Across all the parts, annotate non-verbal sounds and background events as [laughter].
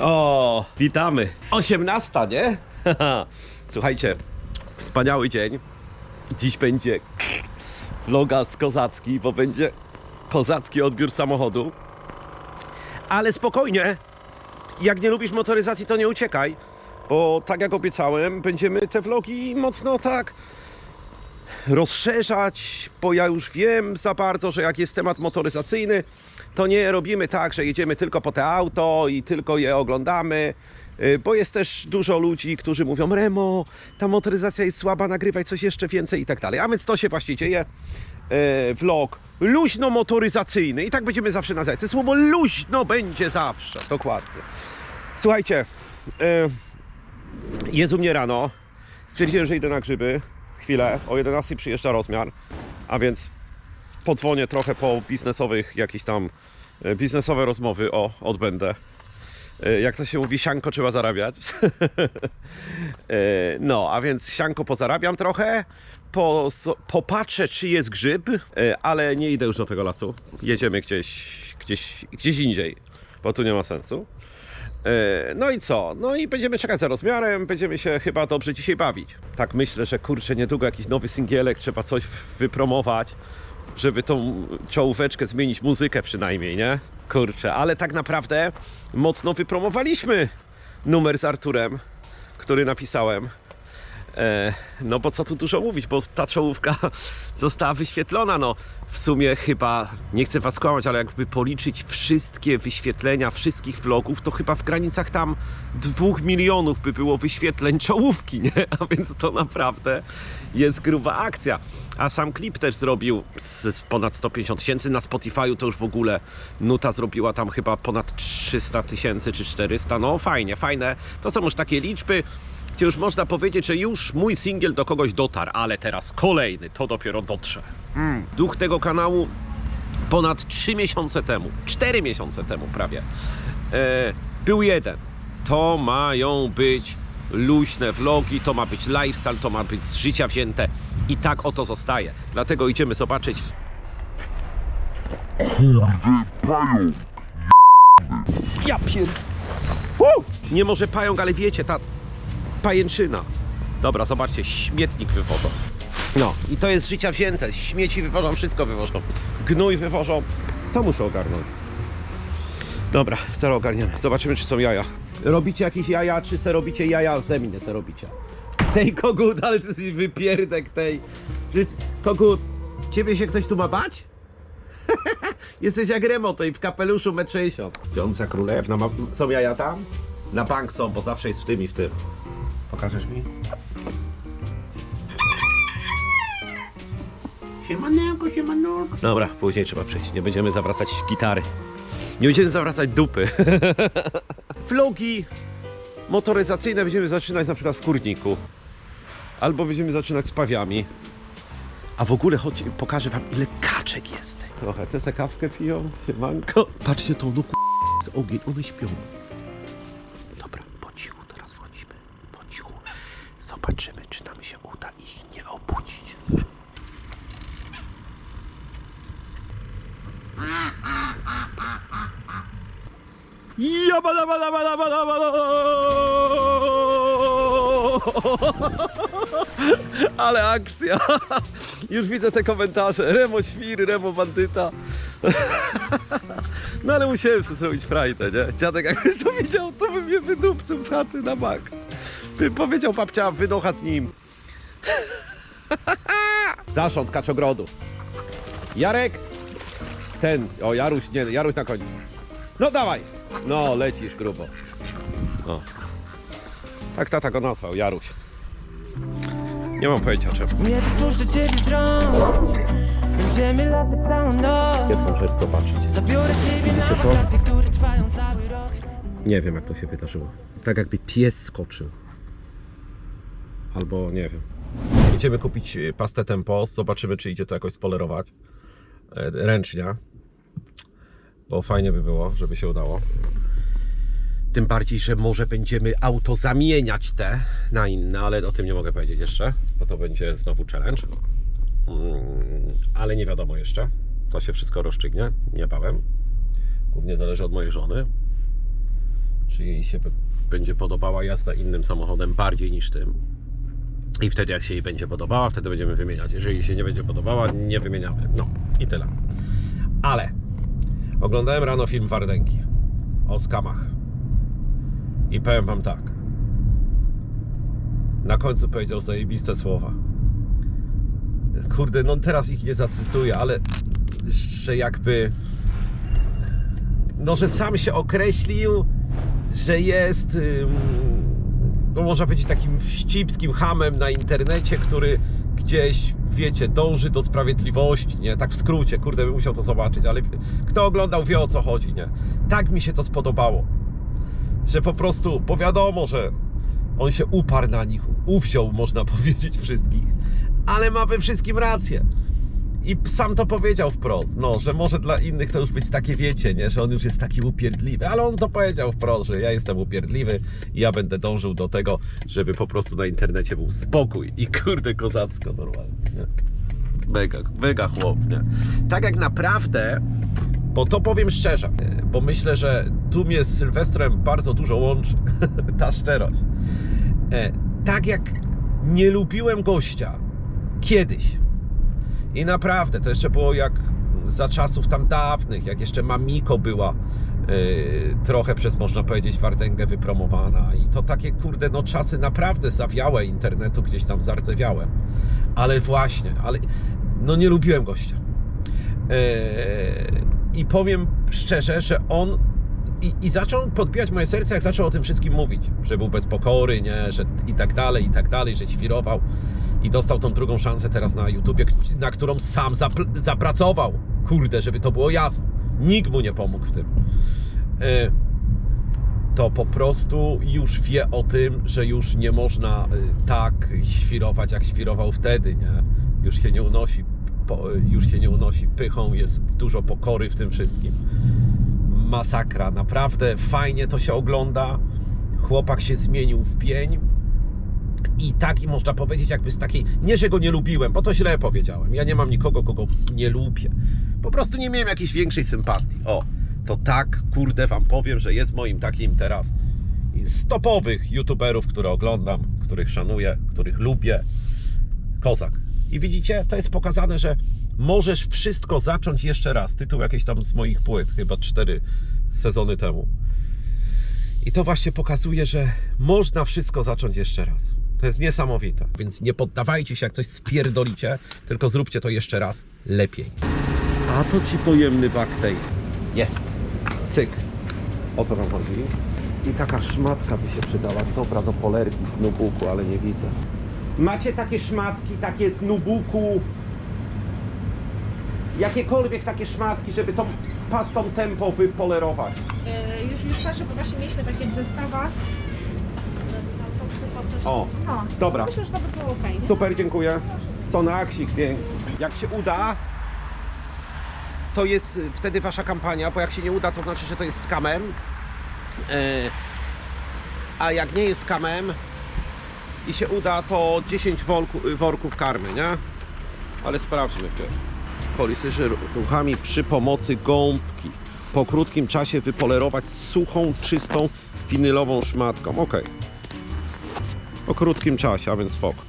O, witamy. 18, nie? [laughs] Słuchajcie, wspaniały dzień. Dziś będzie vlogas kozacki, bo będzie kozacki odbiór samochodu. Ale spokojnie, jak nie lubisz motoryzacji, to nie uciekaj, bo tak jak obiecałem, będziemy te vlogi mocno tak rozszerzać, bo ja już wiem za bardzo, że jak jest temat motoryzacyjny, to nie robimy tak, że jedziemy tylko po te auto i tylko je oglądamy, y, bo jest też dużo ludzi, którzy mówią Remo, ta motoryzacja jest słaba, nagrywaj coś jeszcze więcej i tak dalej. A więc to się właśnie dzieje. E, Vlog luźno motoryzacyjny i tak będziemy zawsze nazywać. To słowo luźno będzie zawsze, dokładnie. Słuchajcie, e, jest u mnie rano. Stwierdziłem, że idę na grzyby. Chwilę. O 11 przyjeżdża rozmiar. A więc podzwonię trochę po biznesowych jakichś tam e, biznesowe rozmowy o odbędę. E, Jak to się mówi, sianko trzeba zarabiać. [laughs] E, No, a więc sianko pozarabiam trochę. Po, popatrzę, czy jest grzyb, ale nie idę już do tego lasu. Jedziemy gdzieś, gdzieś, gdzieś indziej, bo tu nie ma sensu. No i co? No i będziemy czekać za rozmiarem, będziemy się chyba dobrze dzisiaj bawić. Tak myślę, że kurczę, niedługo jakiś nowy singielek, trzeba coś wypromować, żeby tą czołóweczkę zmienić, muzykę przynajmniej, nie? Kurczę, ale tak naprawdę mocno wypromowaliśmy numer z Arturem, który napisałem. E, no bo co tu dużo mówić, bo ta czołówka [laughs] została wyświetlona. No w sumie chyba, nie chcę was kłamać, ale jakby policzyć wszystkie wyświetlenia wszystkich vlogów, to chyba w granicach tam dwóch milionów by było wyświetleń czołówki, nie? [laughs] A więc to naprawdę jest gruba akcja. A sam klip też zrobił z, ponad 150 tysięcy. Na Spotify'u to już w ogóle Nuta zrobiła tam chyba ponad 300 tysięcy czy 400. No fajnie, fajne. To są już takie liczby gdzie już można powiedzieć, że już mój singiel do kogoś dotarł, ale teraz kolejny, to dopiero dotrze. Mm. Duch tego kanału ponad 3 miesiące temu, 4 miesiące temu prawie, e, był jeden. To mają być luźne vlogi, to ma być lifestyle, to ma być z życia wzięte i tak oto zostaje. Dlatego idziemy zobaczyć. pająk. Ja pier... Woo! Nie może pająk, ale wiecie, ta pajęczyna. Dobra, zobaczcie, śmietnik wywożą. No, i to jest życia wzięte. Śmieci wywożą, wszystko wywożą. Gnój wywożą. To muszę ogarnąć. Dobra, zaraz ogarniemy. Zobaczymy, czy są jaja. Robicie jakieś jaja, czy se robicie jaja ze mnie se robicie? Tej kogut, ale to jest wypierdek tej. Kogut, ciebie się ktoś tu ma bać? [laughs] Jesteś jak Remo tej w kapeluszu 1,60 m. Wiąca królewna, ma, są jaja tam? Na bank są, bo zawsze jest w tym i w tym. Pokażesz mi? Siemanko, siemanko. Dobra, później trzeba przejść. Nie będziemy zawracać gitary. Nie będziemy zawracać dupy. [laughs] Vlogi motoryzacyjne będziemy zaczynać na przykład w kurniku. Albo będziemy zaczynać z pawiami. A w ogóle chodź, pokażę wam ile kaczek jest. Trochę te se kawkę piją, siemanko. Patrzcie to, no k***, z ogień, one śpią. Zobaczymy, czy nam się uda ich nie obudzić. Ale akcja! [laughs] Już widzę te komentarze. Remo świr, Remo bandyta. [laughs] No ale musiałem sobie zrobić frajdę, nie? Dziadek jakby to widział, to by mnie wydupczył z chaty na bak. Powiedział babcia, wynocha z nim. [laughs] Zarząd kaczogrodu. Jarek! Ten, o Jaruś, nie, Jaruś na końcu. No dawaj! No, lecisz grubo. O. Tak tata go nazwał, Jaruś. Nie mam pojęcia czemu. Nie wypuszczę ciebie z rąk Będziemy latać całą noc rzecz zobaczyć. Zabiorę ciebie na wakacje, które trwają cały rok Nie wiem jak to się wydarzyło. Tak jakby pies skoczył. Albo nie wiem. Idziemy kupić e, pastę Tempo. Zobaczymy czy idzie to jakoś spolerować. E, Ręcznie. Bo fajnie by było, żeby się udało. Tym bardziej, że może będziemy auto zamieniać te na inne, ale o tym nie mogę powiedzieć jeszcze, bo to będzie znowu challenge. Mm, Ale nie wiadomo jeszcze. To się wszystko rozstrzygnie niebawem. Głównie zależy od mojej żony. czy jej się będzie podobała jazda innym samochodem bardziej niż tym. I wtedy jak się jej będzie podobała, wtedy będziemy wymieniać. Jeżeli się nie będzie podobała, nie wymieniamy. No i tyle. Ale oglądałem rano film Wardęgi o skamach. I powiem wam tak. Na końcu powiedział zajebiste słowa. Kurde, no teraz ich nie zacytuję, ale że jakby no, że sam się określił, że jest, no można powiedzieć, takim wścibskim hamem na internecie, który gdzieś, wiecie, dąży do sprawiedliwości, nie? Tak w skrócie, kurde, bym musiał to zobaczyć, ale kto oglądał, wie o co chodzi, nie? Tak mi się to spodobało, że po prostu, bo wiadomo, że on się uparł na nich, uwziął, można [laughs] powiedzieć, wszystkich, ale ma we wszystkim rację. I sam to powiedział wprost, no, że może dla innych to już być takie wiecie, nie, że on już jest taki upierdliwy, ale on to powiedział wprost, że ja jestem upierdliwy i ja będę dążył do tego, żeby po prostu na internecie był spokój i kurde kozacko normalnie, nie? Mega, mega chłop, nie? Tak jak naprawdę, bo to powiem szczerze, bo myślę, że tu mnie z Sylwestrem bardzo dużo łączy, [laughs] ta szczerość. E, Tak jak nie lubiłem gościa kiedyś, i naprawdę, to jeszcze było jak za czasów tam dawnych, jak jeszcze Mamiko była yy, trochę przez, można powiedzieć, Wardęgę wypromowana. I to takie, kurde, no czasy naprawdę zawiałe internetu, gdzieś tam zardzewiałe. Ale właśnie, ale no nie lubiłem gościa. Yy, I powiem szczerze, że on i, i zaczął podbijać moje serce, jak zaczął o tym wszystkim mówić, że był bez pokory, nie, że i tak dalej, i tak dalej, że ćwirował i dostał tą drugą szansę teraz na YouTubie, na którą sam zapracował. Kurde, żeby to było jasne. Nikt mu nie pomógł w tym. E, To po prostu już wie o tym, że już nie można e, tak świrować, jak świrował wtedy, nie? Już się nie unosi, po- już się nie unosi pychą, jest dużo pokory w tym wszystkim masakra. Naprawdę fajnie to się ogląda. Chłopak się zmienił w pień. I taki można powiedzieć, jakby z takiej. Nie, że go nie lubiłem, bo to źle powiedziałem. Ja nie mam nikogo, kogo nie lubię. Po prostu nie miałem jakiejś większej sympatii. O, to tak, kurde, wam powiem, że jest moim takim teraz z topowych youtuberów, które oglądam, których szanuję, których lubię. Kozak. I widzicie, to jest pokazane, że możesz wszystko zacząć jeszcze raz. Tytuł jakiejś tam z moich płyt, chyba cztery sezony temu. I to właśnie pokazuje, że można wszystko zacząć jeszcze raz. To jest niesamowite. Więc nie poddawajcie się, jak coś spierdolicie, tylko zróbcie to jeszcze raz lepiej. A to ci pojemny backtail. Jest. Cyk. O to nam chodzi. I taka szmatka by się przydała. Dobra do polerki z nubuku, ale nie widzę. Macie takie szmatki, takie z nubuku, jakiekolwiek takie szmatki, żeby tą pastą tempo wypolerować. E, już, już patrzę, bo właśnie mieliśmy takie w zestawach. O, no, dobra. Myślę, że to by było okej. Super, dziękuję. Sonaksik, piękny. Jak się uda, to jest y, wtedy wasza kampania, bo jak się nie uda, to znaczy, że to jest skamem. E, A jak nie jest skamem i się uda, to 10 worku, worków karmy, nie? Ale sprawdźmy pierw. Polisyrzy ruchami przy pomocy gąbki po krótkim czasie wypolerować suchą, czystą, winylową szmatką. Ok. Po krótkim czasie, a więc spoko.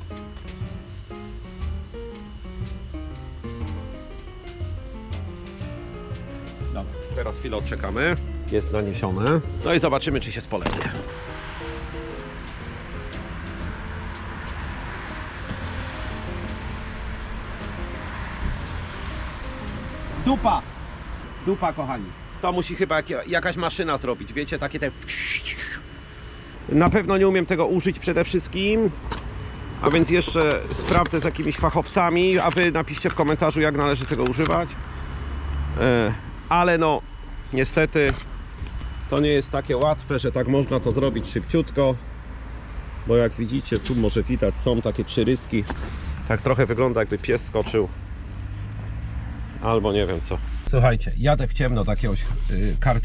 Dobra, teraz chwilę odczekamy. Jest naniesione. No i zobaczymy, czy się spoleśnie. Dupa! Dupa, kochani. To musi chyba jak, jakaś maszyna zrobić. Wiecie, takie te... Na pewno nie umiem tego użyć przede wszystkim. A więc jeszcze sprawdzę z jakimiś fachowcami, a wy napiszcie w komentarzu, jak należy tego używać. E, ale no, niestety to nie jest takie łatwe, że tak można to zrobić szybciutko. Bo jak widzicie, tu może widać, są takie czyryski. Tak trochę wygląda, jakby pies skoczył. Albo nie wiem co. Słuchajcie, jadę w ciemno do jakiegoś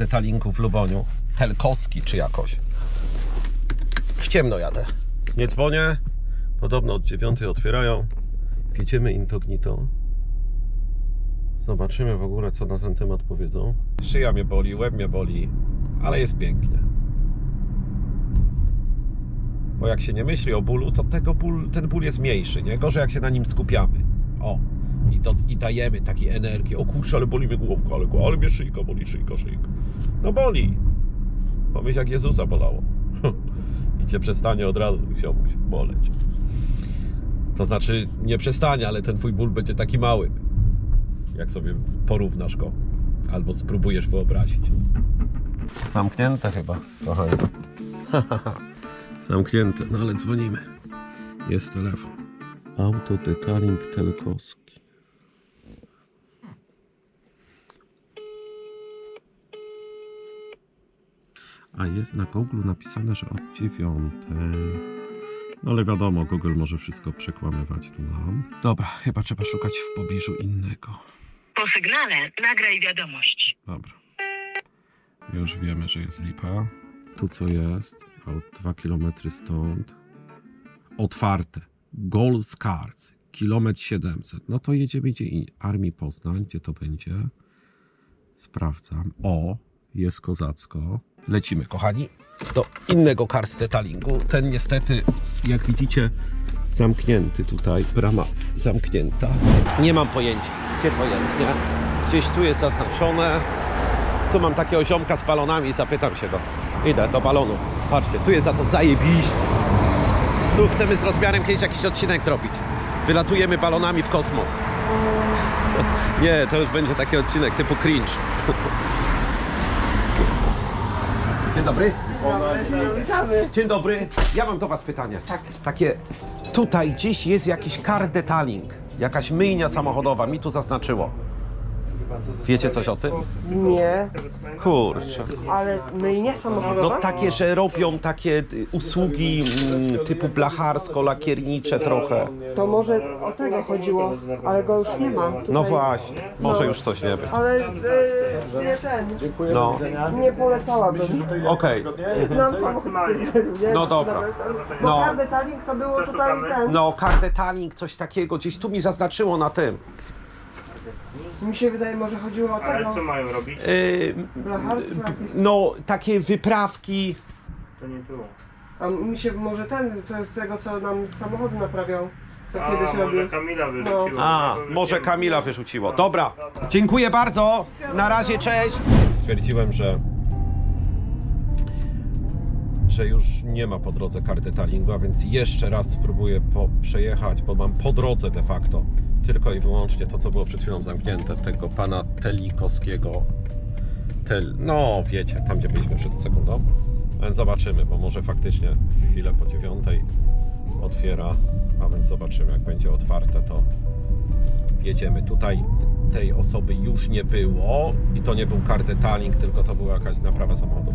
y, talinku w Luboniu. Telkoski czy jakoś. W ciemno jadę. Nie dzwonię. Podobno od 9 otwierają. Jedziemy incognito. Zobaczymy w ogóle, co na ten temat powiedzą. Szyja mnie boli, łeb mnie boli, ale jest pięknie. Bo jak się nie myśli o bólu, to tego ból, ten ból jest mniejszy, nie? Gorzej jak się na nim skupiamy. O. I, to, I dajemy takiej energii. O kurczę, ale boli mnie główka, ale, ale mnie szyjka boli, szyjka, szyjka. No boli. Pomyśl jak Jezusa bolało. [laughs] Cię przestanie od razu, ziomuś, boleć. To znaczy nie przestanie, ale ten twój ból będzie taki mały. Jak sobie porównasz go. Albo spróbujesz wyobrazić. Zamknięte chyba, kochani. [laughs] Zamknięte, no ale dzwonimy. Jest telefon. Autodetaling Telkowski. A jest na Google napisane, że od dziewiątej. No ale wiadomo, Google może wszystko przekłamywać tu nam. Dobra, chyba trzeba szukać w pobliżu innego. Po sygnale nagraj wiadomość. Dobra. Już wiemy, że jest lipa. Tu co jest? O 2 km stąd. Otwarte. Goals Cards. Kilometr 700. No to jedziemy gdzie indziej. Armii Poznań. Gdzie to będzie? Sprawdzam. O, jest kozacko. Lecimy, kochani, do innego kars detalingu. Ten niestety, jak widzicie, zamknięty tutaj. Brama zamknięta. Nie mam pojęcia, gdzie to jest, nie? Gdzieś tu jest zaznaczone. Tu mam takiego ziomka z balonami, zapytam się go. Idę do balonów. Patrzcie, tu jest za to zajebiście. Tu chcemy z rozmiarem kiedyś jakiś odcinek zrobić. Wylatujemy balonami w kosmos. [laughs] Nie, to już będzie taki odcinek typu cringe. [laughs] Dzień dobry. Dzień dobry. Ja mam do Was pytanie. Tak. Takie, tutaj gdzieś jest jakiś car detailing, jakaś myjnia samochodowa, mi tu zaznaczyło. Wiecie coś o tym? Nie, Kurczę. ale myjnia No samochodowa? takie, że robią takie y, usługi mm, typu blacharsko-lakiernicze trochę. To może o tego chodziło, ale go już nie ma. Tutaj. No właśnie, może No. już coś nie być. Ale y, nie ten, No, nie polecałabym. okej. Nam samochód spierdzielił, nie? No dobra. Bo No. no. detailing to było tutaj ten. No, car detailing, coś takiego, gdzieś tu mi zaznaczyło na tym. Mi się wydaje, może chodziło o Ale tego. co mają robić? Y, Blacharstwo jakieś. no, takie wyprawki. To nie tu. A mi się może ten, to, tego co nam samochody naprawiał, co A, kiedyś może robił. Kamila wyrzuciła. A, może wiem. Kamila wyrzuciło. Dobra, dziękuję bardzo. Na razie, cześć. Stwierdziłem, że że już nie ma po drodze kart detailingu, a więc jeszcze raz spróbuję po, przejechać, bo mam po drodze de facto tylko i wyłącznie to, co było przed chwilą zamknięte, tego pana Telikowskiego. Tel, no wiecie, tam gdzie byliśmy przed sekundą. Więc zobaczymy, bo może faktycznie chwilę po dziewiątej otwiera, a więc zobaczymy, jak będzie otwarte, to jedziemy. Tutaj tej osoby już nie było i to nie był car detailing, tylko to była jakaś naprawa samochodu.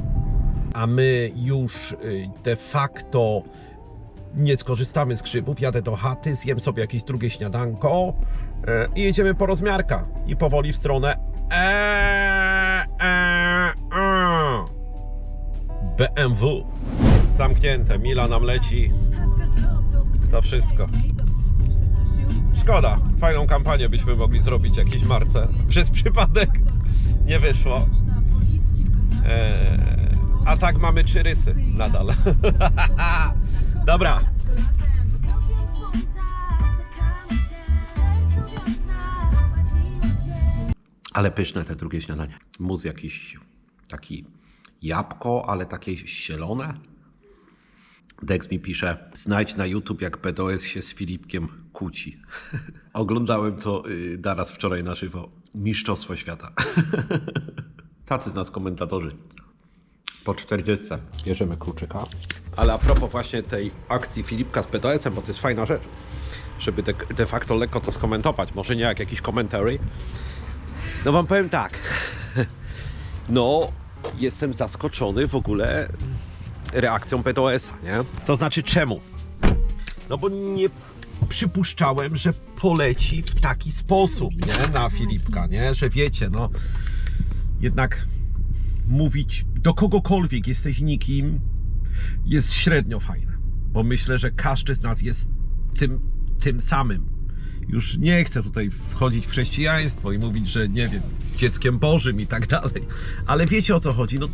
A my już y, de facto nie skorzystamy z grzybów, jadę do chaty, zjem sobie jakieś drugie śniadanko e, i jedziemy po rozmiarka i powoli w stronę e, e, e. BMW. Zamknięte, mila nam leci. To wszystko. Szkoda, fajną kampanię byśmy mogli zrobić jakiejś marce. Przez przypadek nie wyszło. Eee, a tak mamy trzy rysy nadal. [laughs] Dobra, ale pyszne te drugie śniadanie. Mus jakiś taki jabłko, ale takie zielone. Dex mi pisze, znajdź na YouTube jak BDOS się z Filipkiem kłóci. [laughs] Oglądałem to y, naraz wczoraj na żywo. Mistrzostwo świata. [laughs] Tacy z nas komentatorzy. Po 40 bierzemy kluczyka. Ale a propos właśnie tej akcji Filipka z BDS-em, bo to jest fajna rzecz, żeby de, de facto lekko to skomentować. Może nie jak jakiś commentary. No wam powiem tak. [laughs] No, jestem zaskoczony w ogóle reakcją BDS-a, nie? To znaczy czemu? No bo nie przypuszczałem, że poleci w taki sposób, nie? Na Filipka, nie? Że wiecie, no jednak mówić do kogokolwiek jesteś nikim jest średnio fajne. Bo myślę, że każdy z nas jest tym, tym samym. Już nie chcę tutaj wchodzić w chrześcijaństwo i mówić, że nie wiem, dzieckiem Bożym i tak dalej. Ale wiecie o co chodzi. No,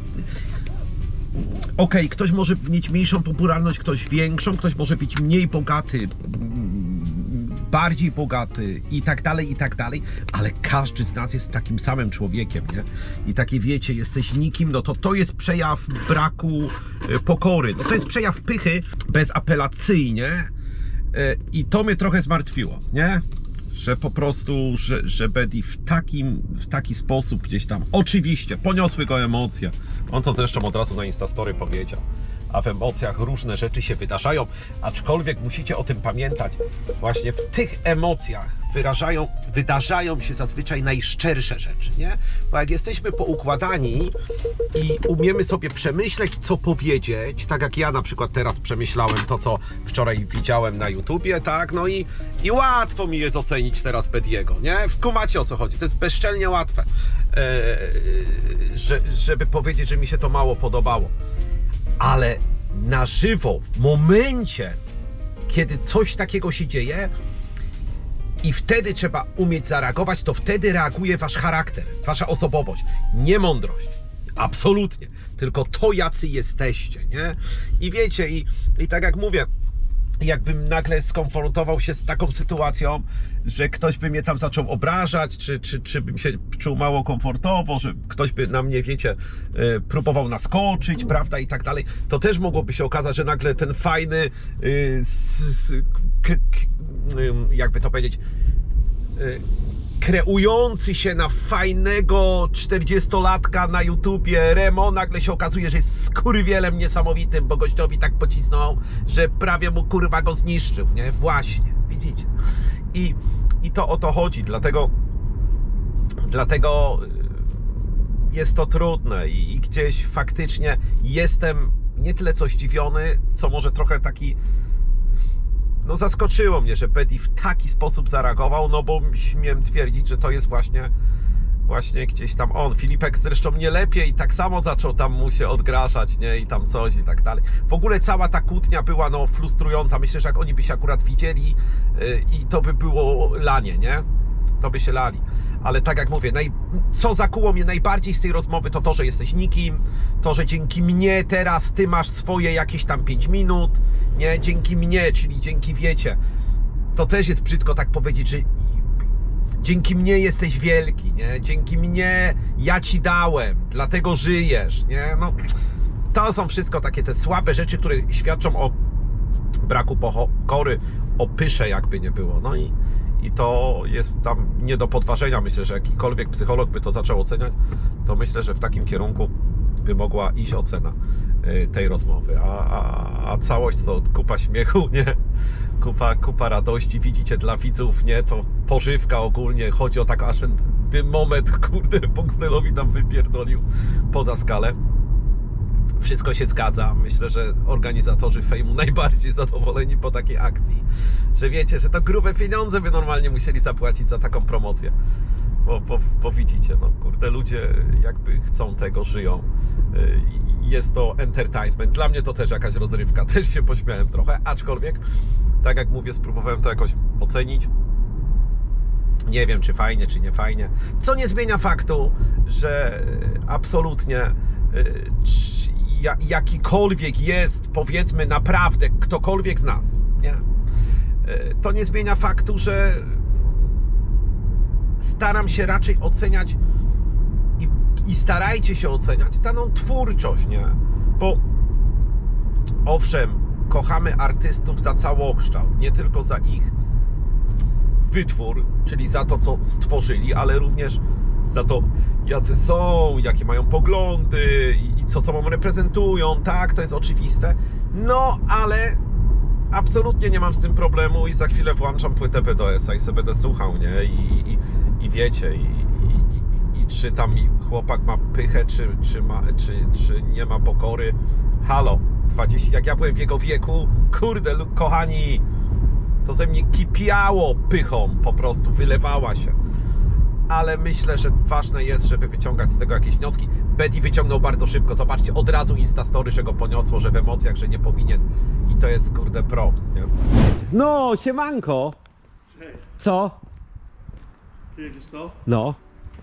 okej, ktoś może mieć mniejszą popularność, ktoś większą, ktoś może być mniej bogaty, bardziej bogaty i tak dalej, i tak dalej, ale każdy z nas jest takim samym człowiekiem, nie? I takie wiecie, jesteś nikim, no to to jest przejaw braku e, pokory, no to jest przejaw pychy bezapelacyjnie e, i to mnie trochę zmartwiło, nie? że po prostu, że, że Betty w, takim, w taki sposób gdzieś tam, oczywiście, poniosły go emocje. On to zresztą od razu na Instastory powiedział. A w emocjach różne rzeczy się wydarzają, aczkolwiek musicie o tym pamiętać. Właśnie w tych emocjach wyrażają, wydarzają się zazwyczaj najszczersze rzeczy, nie? Bo jak jesteśmy poukładani i umiemy sobie przemyśleć, co powiedzieć, tak jak ja na przykład teraz przemyślałem to, co wczoraj widziałem na YouTubie, tak? No i, i łatwo mi jest ocenić teraz Bediego, nie? Kumacie o co chodzi, to jest bezczelnie łatwe, eee, że, żeby powiedzieć, że mi się to mało podobało. Ale na żywo, w momencie, kiedy coś takiego się dzieje, i wtedy trzeba umieć zareagować, to wtedy reaguje wasz charakter, wasza osobowość, nie mądrość. Absolutnie. Tylko to, jacy jesteście, nie? I wiecie, i, i tak jak mówię, jakbym nagle skonfrontował się z taką sytuacją, że ktoś by mnie tam zaczął obrażać, czy, czy, czy bym się czuł mało komfortowo, że ktoś by na mnie, wiecie, e, próbował naskoczyć, prawda, i tak dalej, to też mogłoby się okazać, że nagle ten fajny, y, jakby to powiedzieć, y, kreujący się na fajnego 40-latka na YouTubie Remo nagle się okazuje, że jest skurwielem niesamowitym, bo gościowi tak pocisnął, że prawie mu kurwa go zniszczył, nie? Właśnie, widzicie? I, i to o to chodzi, dlatego dlatego y, jest to trudne i, i gdzieś faktycznie jestem nie tyle co zdziwiony, co może trochę taki no zaskoczyło mnie, że Betty w taki sposób zareagował, no bo śmiem twierdzić, że to jest właśnie właśnie gdzieś tam on. Filipek zresztą nie lepiej, tak samo zaczął tam mu się odgrażać, nie? I tam coś i tak dalej. W ogóle cała ta kłótnia była no frustrująca. Myślę, że jak oni by się akurat widzieli yy, i to by było lanie, nie? To by się lali. Ale tak jak mówię, naj... co zakuło mnie najbardziej z tej rozmowy, to to, że jesteś nikim, to, że dzięki mnie teraz ty masz swoje jakieś tam 5 minut, nie? Dzięki mnie, czyli dzięki wiecie. To też jest brzydko tak powiedzieć, że dzięki mnie jesteś wielki, nie? Dzięki mnie ja ci dałem, dlatego żyjesz, nie? No, to są wszystko takie te słabe rzeczy, które świadczą o braku pokory, o pysze jakby nie było. No i, i to jest tam nie do podważenia. Myślę, że jakikolwiek psycholog by to zaczął oceniać, to myślę, że w takim kierunku by mogła iść ocena y, tej rozmowy. A, a, a całość to kupa śmiechu, nie? Kupa, kupa radości. Widzicie, dla widzów, nie? To pożywka ogólnie. Chodzi o tak aż ten, moment, kurde, Boxdelowi tam wypierdolił poza skalę. Wszystko się zgadza. Myślę, że organizatorzy fejmu najbardziej zadowoleni po takiej akcji, że wiecie, że to grube pieniądze by normalnie musieli zapłacić za taką promocję. Bo, bo, bo widzicie, no kurde, ludzie jakby chcą tego, żyją. Yy, Jest to entertainment. Dla mnie to też jakaś rozrywka. [laughs] Też się pośmiałem trochę, aczkolwiek, tak jak mówię, spróbowałem to jakoś ocenić. Nie wiem, czy fajnie, czy nie fajnie. Co nie zmienia faktu, że absolutnie y, czy ja- jakikolwiek jest, powiedzmy, naprawdę ktokolwiek z nas, nie? Y, To nie zmienia faktu, że staram się raczej oceniać i, i starajcie się oceniać daną twórczość, nie? Bo owszem, kochamy artystów za całokształt, nie tylko za ich wytwór, czyli za to, co stworzyli, ale również za to, jacy są, jakie mają poglądy i co sobą reprezentują. Tak, to jest oczywiste. No, ale absolutnie nie mam z tym problemu i za chwilę włączam płytę BDS-a i sobie będę słuchał, nie? I, i, i wiecie, i, i, i, czy tam chłopak ma pychę, czy, czy, ma, czy, czy nie ma pokory. Halo, 20, jak ja byłem w jego wieku, kurde, kochani, to ze mnie kipiało pychą, po prostu wylewała się. Ale myślę, że ważne jest, żeby wyciągać z tego jakieś wnioski. Betty wyciągnął bardzo szybko. Zobaczcie, od razu Instastory, że go poniosło, że w emocjach, że nie powinien. I to jest, kurde, props, nie? No, siemanko! Cześć. Co? Ty wiesz co? No.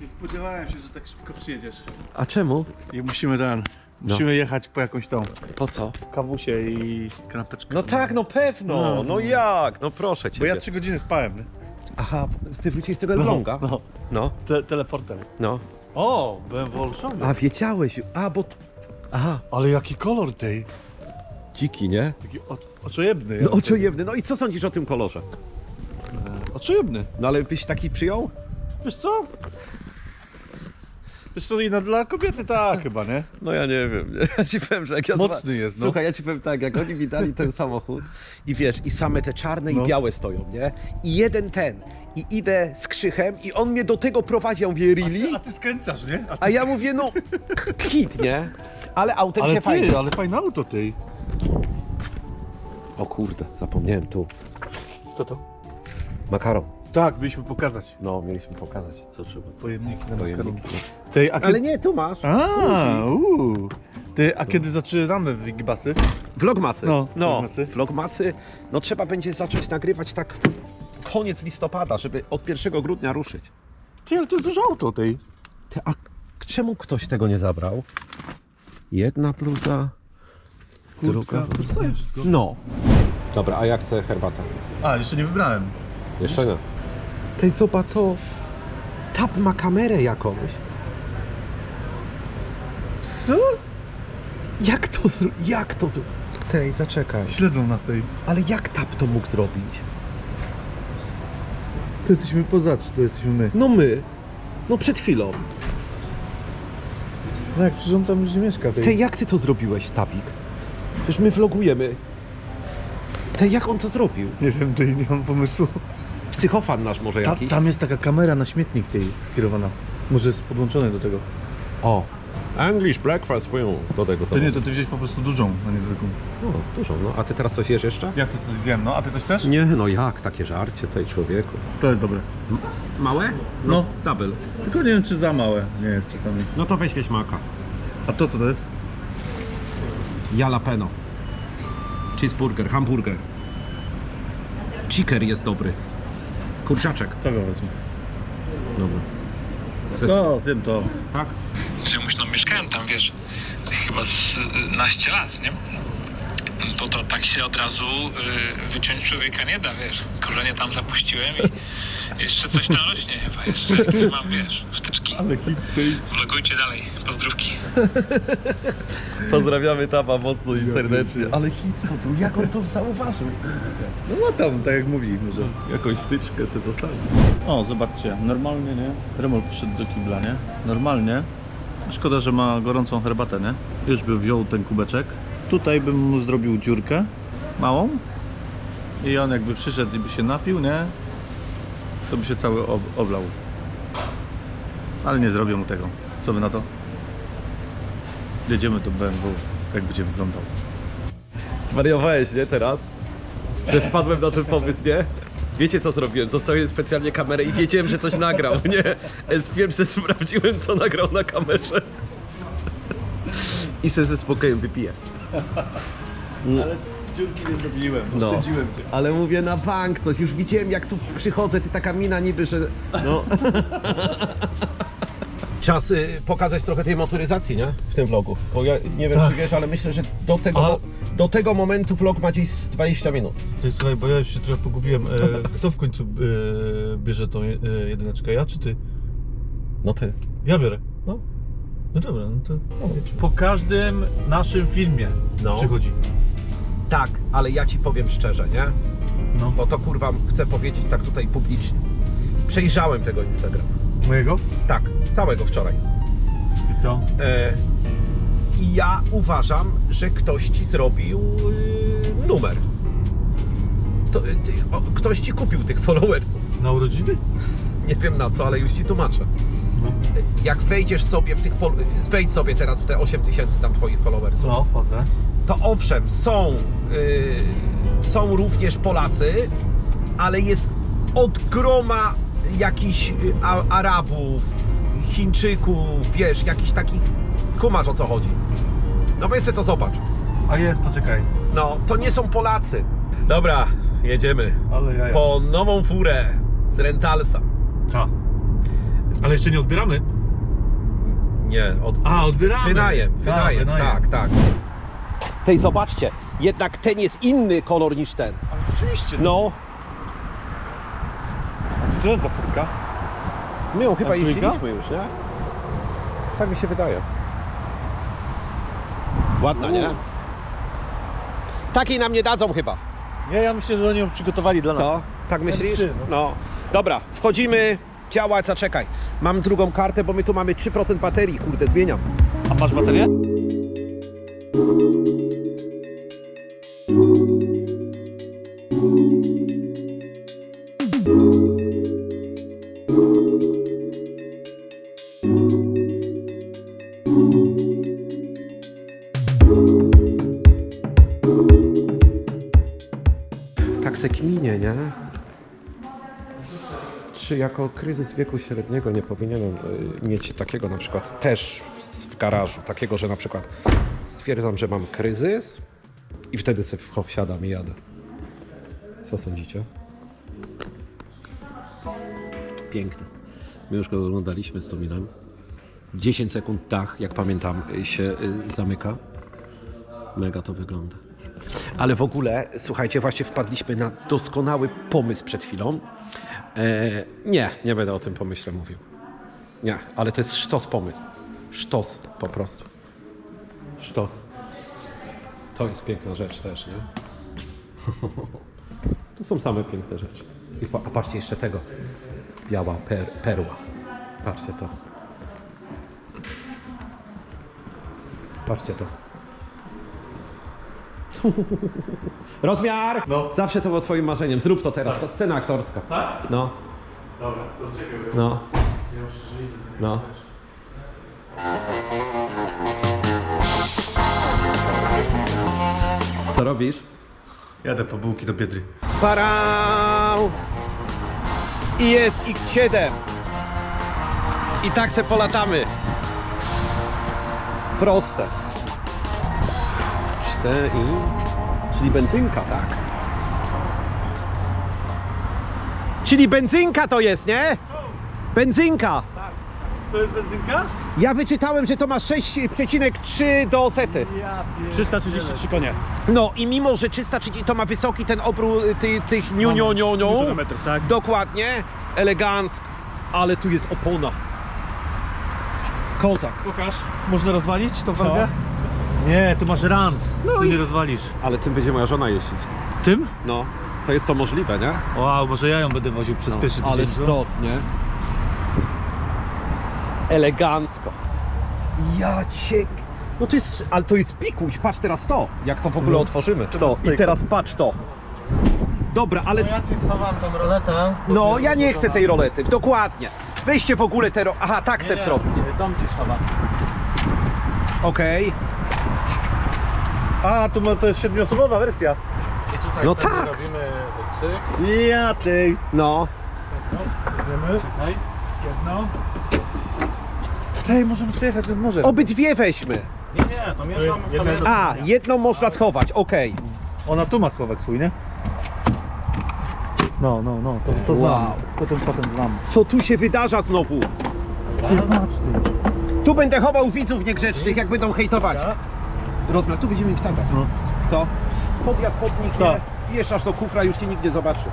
Nie spodziewałem się, że tak szybko przyjedziesz. A czemu? I musimy ten Musimy jechać po jakąś tą Po co? kawusię i kanapeczkę. No tak, no pewno, No. no jak, no proszę cię. Bo ja 3 godziny spałem, nie? Aha, ty wróciłeś z tego Elbląga? No, No, te, teleportem. no. O, BMW olszony. A wiedziałeś, a bo... Aha, Ale jaki kolor tej? dziki, nie? Taki o, oczojebny. No oczojebny, no i co sądzisz o tym kolorze? E, Oczojebny. No ale byś taki przyjął? Wiesz co? Wiesz co, i no dla kobiety tak chyba, nie? No ja nie wiem, nie? ja ci powiem, że jak ja Mocny jest, no. Słuchaj, ja ci powiem tak, jak oni mi dali ten samochód i wiesz, i same te czarne No. i białe stoją, nie? I jeden ten, i idę z krzychem i on mnie do tego prowadzi, ja mówię, really? A ty skręcasz, nie? A, A ja mówię, no, k- hit, nie? Ale autem ale się ty, fajnie. ale fajne auto tej. O kurde, zapomniałem tu. Co to? Makaron. Tak, byliśmy pokazać. No, mieliśmy pokazać, co trzeba. Pojemniki na Pojemniki. makaron. Tej, a Ale kiedy... nie, tu masz. A, uuu. Ty, a kiedy zaczynamy wygibasy? Vlogmasy. No, no vlogmasy. vlogmasy. No trzeba będzie zacząć nagrywać tak koniec listopada, żeby od 1 grudnia ruszyć. Ty, ale to jest duże auto tej. Ty, a czemu ktoś tego nie zabrał? Jedna bluza, druga bluza. wszystko. No. Dobra, a ja chcę herbatę. A, jeszcze nie wybrałem. Jeszcze nie. Tej zobacz to. Tap ma kamerę jakąś. Co? Jak to zro... Jak to zro... Tej, zaczekaj. Śledzą nas tej. Ale jak tap to mógł zrobić? To jesteśmy poza, czy to jesteśmy my? No my. No przed chwilą. No jak, przecież on tam już nie mieszka tej. Ty, jak ty to zrobiłeś, Tapik? Przecież my vlogujemy. Ty, jak on to zrobił? Nie wiem, tej nie mam pomysłu. Psychofan nasz może Ta, jakiś? tam jest taka kamera na śmietnik tej skierowana. Może jest podłączony do tego. O. English breakfast mówią do tego To nie, to ty wziąłeś po prostu dużą, a nie zwykłą. No, dużo, no. A ty teraz coś jesz jeszcze? Ja sobie coś zjem, no. A ty coś chcesz? Nie, no jak, takie żarcie tej człowieku. To jest dobre. Małe? No. Double. Tylko nie wiem, czy za małe nie jest czasami. No to weź wieśmaka. A to co to jest? Jalapeno. Cheeseburger, hamburger. Chicker jest dobry. Kurczaczek. To go wezmę. Dobra. No, zjem to. Tak? Czemuś, no mieszkałem tam, wiesz, chyba z naście lat, nie? To to tak się od razu y, wyciąć człowieka nie da, wiesz. Korzenie tam zapuściłem i jeszcze coś tam rośnie chyba, jeszcze jakieś mam, wiesz, wtyczki. Ale hit tej. Vlogujcie dalej, pozdrówki. [laughs] Pozdrawiamy Tapa mocno i serdecznie. Ale hit to był, jak on to zauważył? No ma tam, tak jak mówi, może. Jakąś wtyczkę sobie zostawił. O, zobaczcie, normalnie, nie? Remol przyszedł do kibla, nie? Normalnie. Szkoda, że ma gorącą herbatę, nie? Już by wziął ten kubeczek. Tutaj bym mu zrobił dziurkę małą. I on jakby przyszedł i by się napił, nie? To by się cały ob oblał. Ale nie zrobię mu tego. Co wy na to? Jedziemy do BMW, jak będzie wyglądał. Zwariowałeś, nie, teraz? Że wpadłem na ten pomysł, nie? Wiecie co zrobiłem? Zostawiłem specjalnie kamerę i wiedziałem, że coś nagrał, nie? Wiem, że sprawdziłem, co nagrał na kamerze. I se ze spokojem wypiję. [laughs] Ale dziurki nie zrobiłem, No. oszczędziłem cię. Ale mówię na bank coś, już widziałem jak tu przychodzę, ty taka mina niby, że... No. [laughs] Czas y, pokazać trochę tej motoryzacji, nie? W tym vlogu. Bo ja nie wiem, Tak. czy wiesz, ale myślę, że do tego, A- do tego momentu vlog ma gdzieś z 20 minut. Ty, słuchaj, bo ja już się trochę pogubiłem. E, [laughs] kto w końcu e, bierze tą e, jedyneczkę? Ja czy ty? No ty. Ja biorę. No. No dobra, no to. Po każdym naszym filmie No. przychodzi. Tak, ale ja ci powiem szczerze, nie? No. Bo to kurwa chcę powiedzieć tak tutaj publicznie. Przejrzałem tego Instagrama. Mojego? Tak, całego wczoraj. I co? E, I ja uważam, że ktoś ci zrobił y, numer. To, y, o, ktoś ci kupił tych followersów. Na urodziny? Nie wiem na co, ale już ci tłumaczę. No. Jak wejdziesz sobie w tych fol- wejdź sobie teraz w te 8000 tam twoich followersów. No, wchodzę. To owszem, są, y, są również Polacy, ale jest od groma jakichś y, Arabów, Chińczyków, wiesz, jakichś takich, kumasz o co chodzi. No weź sobie to zobacz. A jest, poczekaj. No, to nie są Polacy. Dobra, jedziemy Ale po nową furę z Rentalsa. Co? Ale jeszcze nie odbieramy? Nie, od... A, odbieramy. Wynajem, wynajem, wynajem. tak, tak. Tej zobaczcie, jednak ten jest inny kolor niż ten. A rzeczywiście. No, A co to jest za furka? my ją chyba trójka? jeździliśmy już, nie? Tak mi się wydaje. Ładna, nie? Takiej nam nie dadzą chyba. Nie, ja myślę, że oni ją przygotowali dla Co? nas. Tak myślisz? trzy, no. No. Dobra, wchodzimy. Działać, zaczekaj. Mam drugą kartę, bo my tu mamy 3% baterii. Kurde, zmieniam. A masz baterię? Czy jako kryzys wieku średniego nie powinienem y, mieć takiego na przykład też w, garażu, takiego, że na przykład stwierdzam, że mam kryzys i wtedy sobie wsiadam i jadę. Co sądzicie? Piękny. My już go oglądaliśmy z Tominem. 10 sekund dach, jak pamiętam, się y, zamyka. Mega to wygląda. Ale w ogóle, słuchajcie, właśnie wpadliśmy na doskonały pomysł przed chwilą. E, nie, nie będę o tym pomyśle mówił. Nie, ale to jest sztos pomysł. Sztos po prostu. Sztos. To jest piękna rzecz też, nie? [laughs] tu są same piękne rzeczy. I po, a patrzcie jeszcze tego. Biała per, perła. Patrzcie to. Patrzcie to. [laughs] Rozmiar! No. Zawsze to było twoim marzeniem. Zrób to teraz. To scena aktorska. Tak? No, Dobra, to czekaj. no. No. Co robisz? Jadę po bułki do Biedry. Parał! I jest X7. I tak se polatamy. Proste. Cztery. Czyli benzynka, tak. Czyli benzynka to jest, nie? Benzynka. To jest benzynka? Ja wyczytałem, że to ma 6,3 do sety. 333 konie. No i mimo, że 330 to ma wysoki ten obrót ty, tych niu, niu, niu, niu. Tak? Dokładnie, elegancko, ale tu jest opona. Kozak. Pokaż. Można rozwalić tą farbę? Nie, tu masz rant. No tu i- nie rozwalisz. Ale tym będzie moja żona jeździć. Tym? No, to jest to możliwe, nie? Wow, może ja ją będę woził przez pierwszy tydzień. ale co? sztos, nie? Elegancko. Ja cię... No to jest, ale to jest pikuś, patrz teraz to, jak to w ogóle No. otworzymy. To i teraz patrz to. Dobra, ale Ja ci schowam tą roletę. no ja nie chcę tej rolety, dokładnie. Weźcie w ogóle te ro... Aha, tak chcę zrobić. Dom ci schowam. Okej. A, tu ma, to jest siedmioosobowa wersja. I tutaj No wtedy tak. robimy cyk. Ja tej. No. Weźmiemy. Czekaj. Jedno. Tej, możemy przejechać nad morze. Obydwie weźmy. Nie, nie, to jest jedna do- A, jedną można schować, okej. Ona tu ma schowek swój, nie? No, no, no, to, to znam. Wow. To ten patent znam. Co tu się wydarza znowu? Ty, patrz ty. Tu będę chował widzów niegrzecznych, jak będą hejtować. Rozmiar, tu będziemy ich wsadzać. No. Co? Podjazd pod nich, Tak. nie? Wieszasz do kufra, już cię nikt nie zobaczy.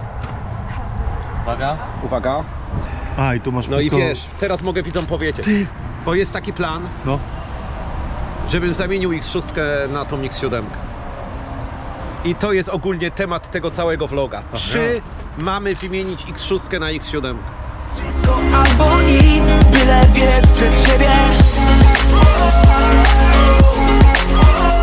Uwaga. Uwaga. A, i tu masz No i wiesz, teraz mogę widzom powiedzieć. Bo jest taki plan, No. żebym zamienił X6 na tą X7. I to jest ogólnie temat tego całego vloga. Czy mamy wymienić X6 na X7? Wszystko albo nic, byle biec przed siebie Oh.